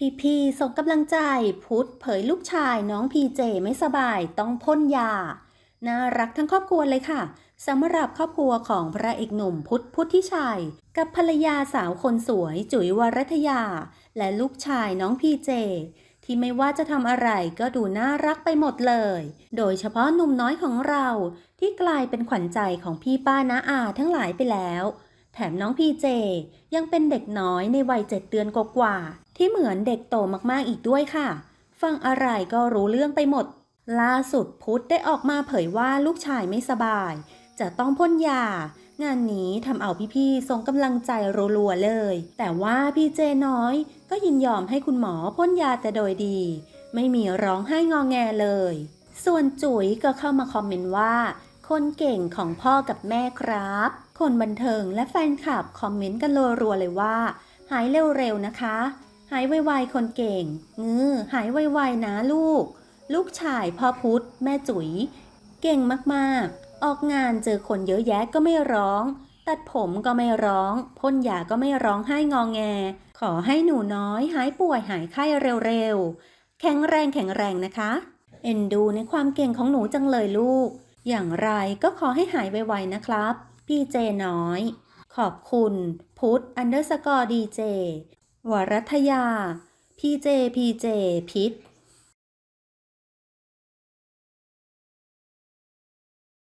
พี่พีส่งกำลังใจพุทธเผยลูกชายน้องพีเจไม่สบายต้องพ่นยา น่ารักทั้งครอบครัวเลยค่ะสำหรับครอบครัวของพระเอกหนุ่มพุทธพุทธิชัย กับภรรยาสาวคนสวยจุ๋ยวรัตยา และลูกชายน้องพีเจ ที่ไม่ว่าจะทำอะไรก็ดูน่ารักไปหมดเลย โดยเฉพาะหนุ่มน้อยของเราที่กลายเป็นขวัญใจของพี่ป้าน้าอาทั้งหลายไปแล้ว แถมน้องพีเจยังเป็นเด็กน้อยในวัยเจ็ดเดือนกว่า ที่เหมือนเด็กโตมากๆอีกด้วยค่ะ ฟังอะไรก็รู้เรื่องไปหมด ล่าสุดพุทธได้ออกมาเผยว่าลูกชายไม่สบาย จะต้องพ่นยา งานนี้ทำเอาพี่ๆส่งกำลังใจรัวๆเลย แต่ว่าพี่เจน้อยก็ยินยอมให้คุณหมอพ่นยาแต่โดยดี ไม่มีร้องไห้งอแงเลย ส่วนจุ๋ยก็เข้ามาคอมเมนต์ว่า คนเก่งของพ่อกับแม่ครับ คนบันเทิงและแฟนคลับคอมเมนต์กันรัวๆเลยว่า หายเร็วๆนะคะ หายไวๆคนเก่งงือหายไวๆนะลูก ลูกชายพ่อพุธแม่จุ๋ย เก่งมากๆ ออกงานเจอคนเยอะแยะก็ไม่ร้อง ตัดผมก็ไม่ร้องพ่นยาก็ไม่ร้องไห้งองแง ขอให้หนูน้อยหายป่วยหายไข้เร็วๆ แข็งแรงแข็งแรงนะคะ เอ็นดูในความเก่งของหนูจังเลยลูก อย่างไรก็ขอให้หายไวๆนะครับ พี่เจน้อย ขอบคุณ พุทธอันเดอร์สกอร์ดีเจ วรัทยา พีเจพีเจพิษ